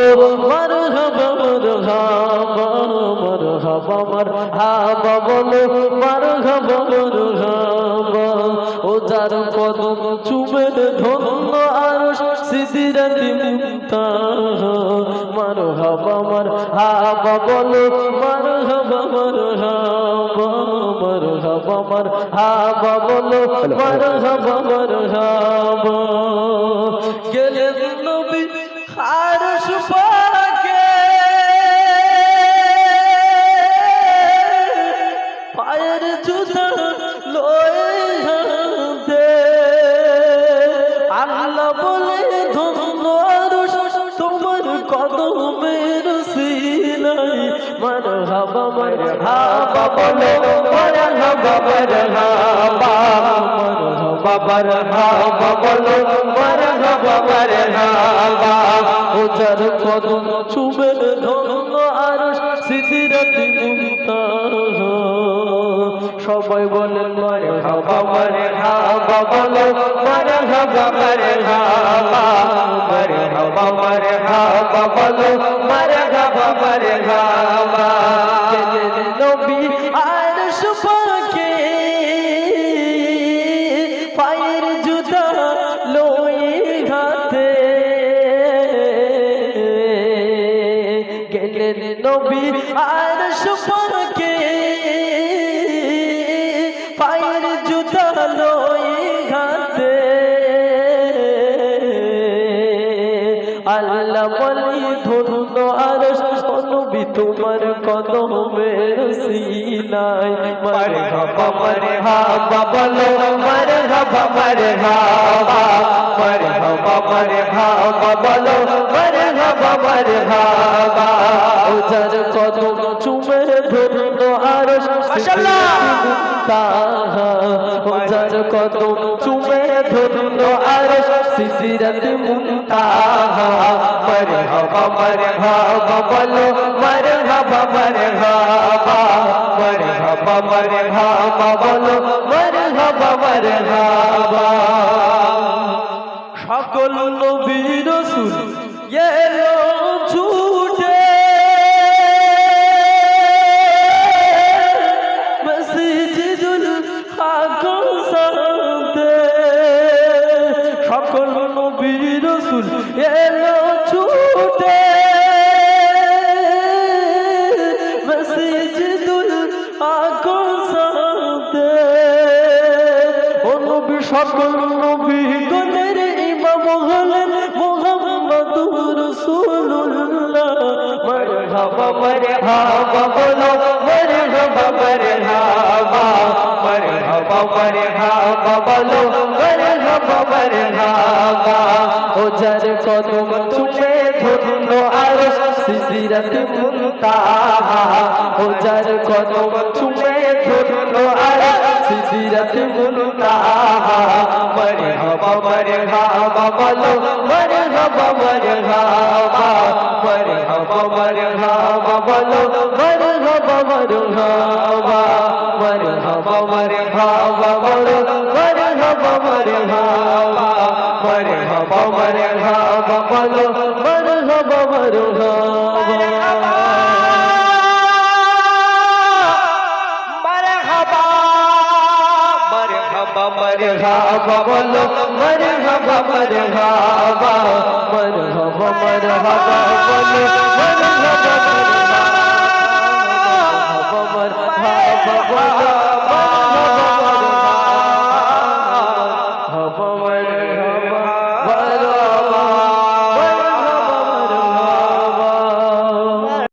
মারহাবা মারহাবা মারহাবা মারহাবা বলো, মারহাবা মারহাবা। ও যার কদম চুমের ধন্য আর সিদিরাতি মুনতাহা মারহাবা মারহাবা বলো, মারহাবা মারহাবা মারহাবা মারহাবা বলো, মারহাবা মারহাবা। বলে বলো সবাই বলেন মারহাবা মারহাবা বলো মারহাবা মারহাবা মারহাবা গেলেন নবী আর সুপাকে পায়ের জুতা হাতে। আল্লাহ বলি, ধন্য আর নবী তোমার কদমের সিনাই। মারে হাবা মারে হাবা বলো মারে হাবা মারে হাবা মারে হাবা মারে হাবা বলো মারে হাবা মারে হাবা কদম চুমে ধন্য আর সিসিরত মুনতাহা। মরে হাবা মরে হাবা বলো মরে হাবা মরে হাবা মরে হাবা মরে হাবা বলো মরে হাবা হাকম সাথে। ও নবী সকল নবী গণের ইমাম হলেন মোহাম্মদুর রাসূলুল্লাহ। মারহাবা মারহাবা। যার কদম চুমে ধন্য আর সিদিরাত মুনতাহা। যার কদম চুমে ধন্য আর সিদিরাত মুনতাহা। মারহাবা মারহাবা বলো, মারহাবা মারহাবা। মারহাবা মারহাবা বলো, মারহাবা মারহাবা। মারহাবা মারহাবা বলো, মারহাবা মারহাবা। মারহাবা মারহাবা বলো মারহাবা মারহাবা মারহাবা মারহাবা মারহাবা বলো মারহাবা মারহাবা মারহাবা মারহাবা বলো